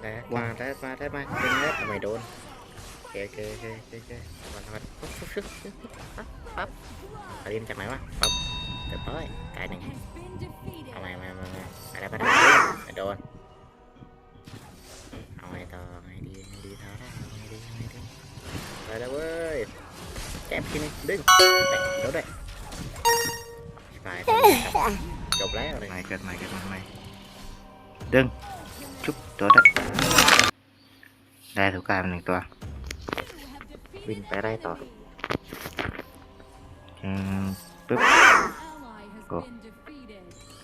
แดดมาแดดมาแดดมาดึงแดดทำไมโดนโอเคโอเคโอเคโอเคโอเคมาทำไมปุ๊บปุ๊บปุ๊บปั๊บปั๊บอารินจากไหนวะปั๊บเรียบร้อยตายหนึ่งเอาไงมามามาอะไรมาได้ไม่โดนเอาไงต่อไงดีไงดีเท่าไหร่ไงดีไงดีไปแล้วเว้ยแจ็บทีนึงดึงแตะโดนด้วยไปจบแล้วเลยไม่เกิดไม่เกิดมาไม่ดึงชุบตัวได้ ได้ถูกการหนึ่งตัว วิ่งไปได้ต่ออืมปึ๊บ Go.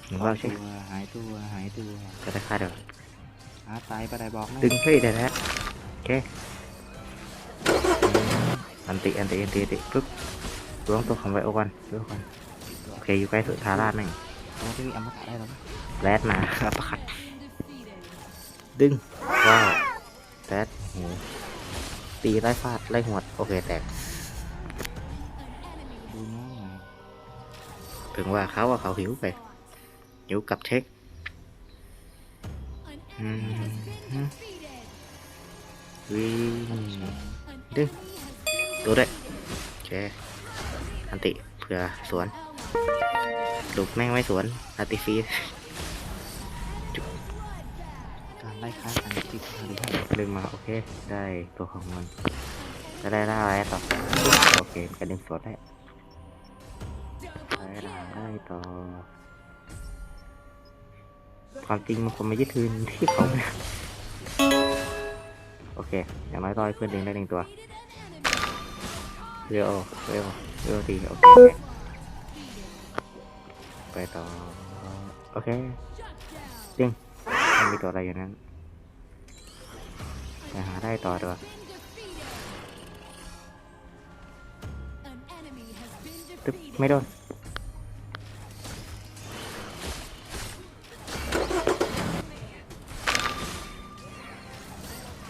หรือว่าใช่ตัวหายตัวหายตัวจะได้ค่าเดี๋ยวหาตายไปได้บอกนะดึงเฮ้ยได้แล้วโอเคอันติอันติอันติอันติปึ๊บล้วงตัวของไวโอกันล้วงกันโอเคอยู่ใกล้สุดทาราดหนึ่งตัวที่มีอมตะได้หรอแรดมาประคัดดึงว้าวแรดโห ตีไล่ฟาดไล่หวดโอเคแตก ดูน้องหน่อยถึงว่าเขาว่าเขาหิวไป หิวกับเช็ค อืมวิ่งดึงดูด้วยโอเคอันติเผื่อสวน ลูกแม่งไม่สวนอันติฟี ค้ากันจิกอะไรให้ดึงมาโอเค ได้ตัวของมันจะได้ล่าอะไรต่อโอเคกระดึงสวนได้ได้ล่าได้ต่อความจริงมันคงไม่ยึดทืนที่เขานะโอเค อย่างน้อยก็ให้เพื่อนดึงได้หนึ่งตัวเรียวเรียวเรียวตีโอเคไปต่อโอเคดึงมันมีตัวอะไรอยู่นั้น ไปหาได้ต่อดีกว่าตึ๊บไม่โดน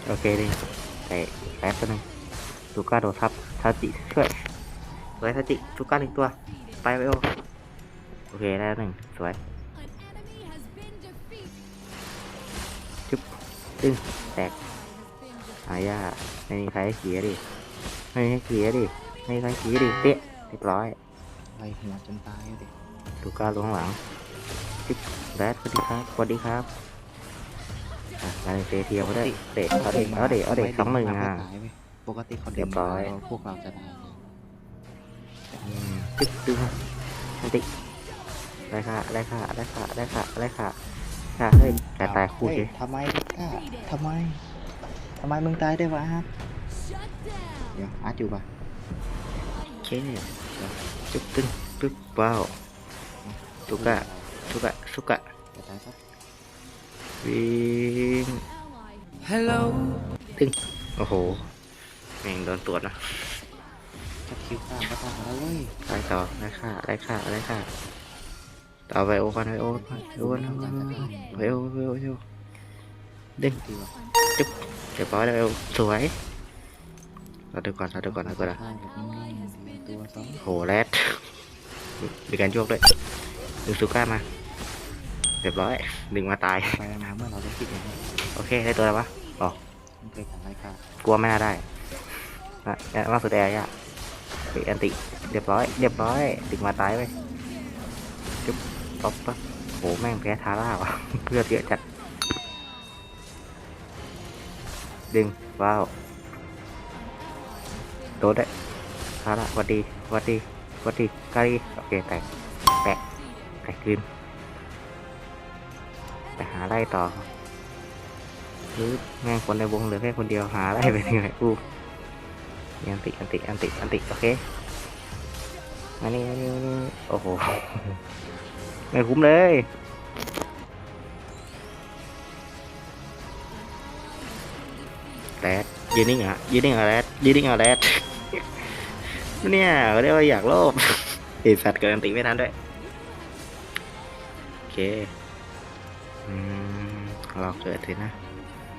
โอเคดิไปแป๊บนึงลูก้าโดดทับทาจิช่วยสวยทาจิลูก้าหนึ่งตัว ไปไปโอโอเคได้หนึ่งสวยจุ๊บตึ้งแตก หายาไม่มีใครให้เขียดิไม่มีใครเขียดิไม่มีใครเขียดิเตะเรียบร้อยไล่หัวจนตายเลยลูก้าลงข้างหลังจิ๊บแรดสวัสดีครับสวัสดีครับอะมาเลเซียเทียมเขาได้เตะเอาเด็กเอาเด็กเอาเด็กสองหนึ่งอะปกติเขาเรียบร้อยพวกเราจะได้ตึ๊กดึงมันติได้ค่ะได้ค่ะได้ค่ะได้ค่ะได้ค่ะค่ะเฮ้ยแต่ตายคู่เฮ้สิยทำไมก้าทำไม ทำไมมึงตายได้วะอาร์ตเดี๋ยวอาร์ตอยู่ปะโอเคจุ๊บตึ้งตึ๊บว้าวสุกะสุกะสุกะจะตายปะวิ่ง Hello. ตึ้งโอ้โหแม่งโดนตรวจนะจะคิวข้ามก็ตายแล้วเว้ยไปต่อได้ค่ะได้ค่ะได้ค่ะต่อไปโอกันไปโอไปโอนะไปโอไปโอไปโอดึงดีวะ เรียบร้อยแล้วสวยเราดูก่อนเราดูก่อนเราดูก่อนนะข้ามแบบนิ่งๆตัวสองโหแรดมีการโยกด้วยดึงซูก้ามาเรียบร้อยดึงมาตายไปมาเมื่อเราได้คิดอย่างนี้โอเคได้ตัวแล้วปะมันเคยการไล่ฆ่ากลัวไม่น่าได้นะแอะมากสุดแอร์ยะเฮ้ยอันติเรียบร้อยเรียบร้อยดึงมาตายไปจุ๊บป๊อปปะโหแม่งแพ้ทาร่าวะเพื่อเยอะจัด ดึง ว้าว โดนได้ทาร่าหวัดดีวัดดีวัดดีกาลีโอเค แตก แตกแตกคืนไปหาไล่ต่อหรือแม่งคนในวงเหลือแค่คนเดียวหาไล่ไปที่ไหนกูอันติอันติอันติอันติโอเคมานี่มานี่มานี่โอ้โห ไม่คุ้มเลย แรดยืนนิ่งอะยืนนิ่งอะแรดยืนนิ่งอะแรดเนี่ยเรียกว่าอยากโลภไอสัตว์เกิดอันติไม่ทันด้วยโอเคอืมเราเกิดถึงนะ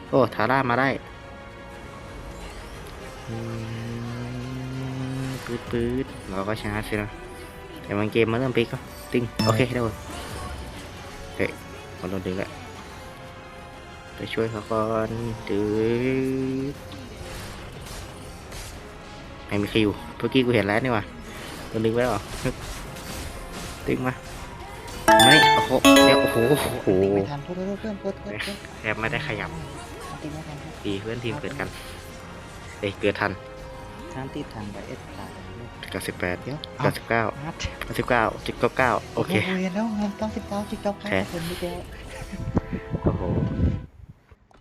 โอ้ทาร่ามาได้อืมปืดปืดเราก็ชนะสินะแต่มันเกมมันเริ่มพลิกก็ติ้งโอเคได้หมดเฮ้ยคนโดนดึงแล้ว ไปช่วยเขาก่อนดื้อไม่มีใครอยู่เมื่อกี้กูเห็นแล้วนี่หว่ากูนึกไว้หรอตึงมาไม่โอ้โหเดี๋ยวโอ้โหโอ้โหตีไม่ทันโทษโทษเพื่อนโทษโทษเพื่อนแทบไม่ได้ขยับตีไม่ทันครับดีเพื่อนทีมเกิดกันเอ้ยเกิดทันทางตีทางไปเอ็ดตายเก้าสิบแปดเดี๋ยวเก้าสิบเก้าฮัทเก้าสิบเก้าจุดเก้าเก้าโอเคเห็นแล้วงานต้องสิบเก้าจุดเก้าเก้าแพ้คนไม่แก้